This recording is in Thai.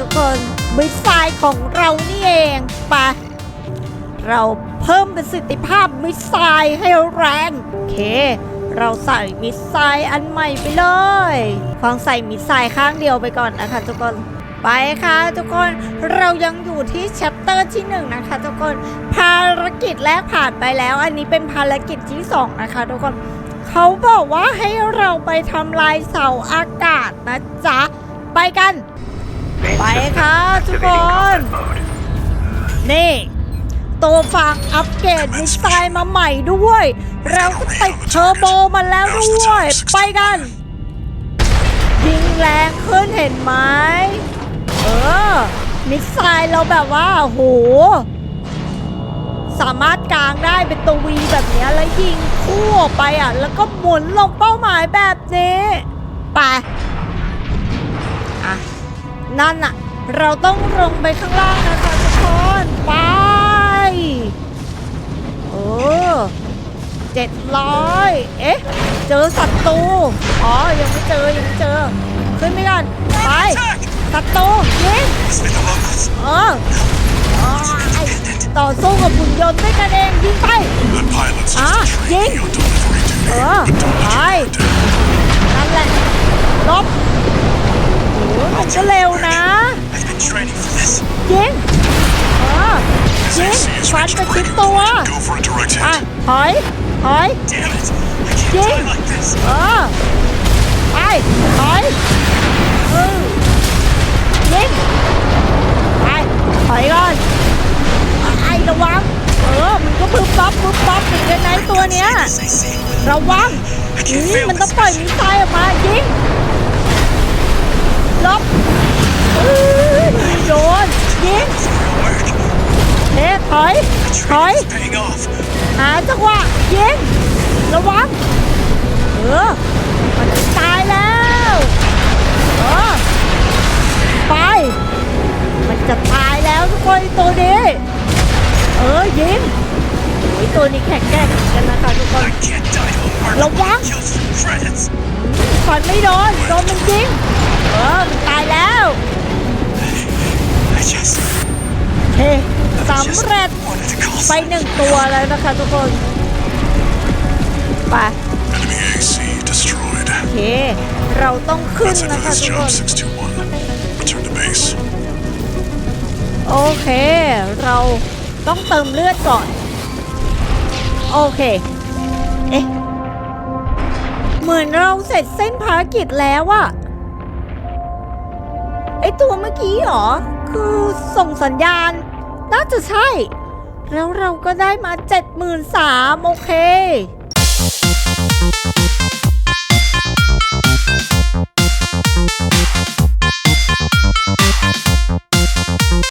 ทุกคนมิสไซล์ของเรานี่เองไปะเราเพิ่มประสิทธิภาพมิสไซล์ให้แรงโอเค เราใส่มิสไซล์อันใหม่ไปเลยฟังใส่มิสไซล์ข้างเดียวไปก่อนนะคะทุกคนไปค่ะทุกคนเรายังอยู่ที่แชปเตอร์ที่หนึ่งนะคะทุกคนภารกิจแรกผ่านไปแล้ว อันนี้เป็นภารกิจที่สองนะคะทุกคนเขาบอกว่าให้เราไปทำลายเสาอากาศนะจ๊ะ ไปกัน ไปค่ะทุกคน นี่ตัวฟังอัปเกรดมิสไซล์มาใหม่ด้วย เราก็ติดเทอร์โบมาแล้วด้วย ไปกัน ยิงแรงขึ้นเห็นไหมเออ มิสไซล์เราแบบว่าโห สามารถกางได้เป็นตัววีแบบนี้แล้วยิงคู่ออกไปอะ แล้วก็หมุนลงเป้าหมายแบบนี้ ไป นั่นอะเราต้องลงไปข้างล่างนะคะทุกคน ไปเออเจ็ดร้อยเอ๊ะ เจอศัตรู อ๋อ ยังไม่เจอ ยังไม่เจอ ขึ้นไปก่อนไปศัตรูยิงเออต่อสู้กับหุ่นยนต์ด้วยกันเองยิงไป That pilot says Ah, the train Jing. be on delivery duty, Ah, but don't let aye. you go down. นั่นแหละลบโอ้โหมันก็เร็ว ยิง AC is ฟัน reached ประชิด breaking ตัว point, go for a direct อะ hit. ถอยถอย Damn it! I can't Jing. die like this. เออไปถอยเออยิงไปถอยก่อนไอ้ระวังเออมันก็ปึ๊บปั๊บปึ๊บปั๊บเหมือนกันนะไอ้ตัวเนี้ย As I say, ระวัง I อื can't ม fail มันต้อง this ปล่อย mission. มิสไซล์ออกมายิง อย training is paying off. หาจังหวะยิงระวัง เออ มันจะตายแล้วเออไป มันจะตายแล้วทุกคนไอ้ตัวนี้ เออยิงโอ้ยตัวนี้แข็งแกร่งเหมือนกันนะคะทุกคน I can't die to a mark ระวัง kills from credits. ฟันไม่โดน โดนมันยิงเออ มันตายแล้ว I just, เฮ้ just สำเร็จ wanted to call ไปหนึ่งตัวแล้วนะคะทุกคน ไป Enemy AC destroyed. โอเค เราต้องขึ้น That's it นะ for คะ this ทุกค job, น 621. Return to base. โอเค เราต้องเติมเลือดก่อน โอเค เอ๊ะ เหมือนเราเสร็จเส้นภารกิจแล้วอะไอตัวเมื่อกี้เหรอ คือส่งสัญญาณ น่าจะใช่ แล้วเราก็ได้มา 73,000โอเค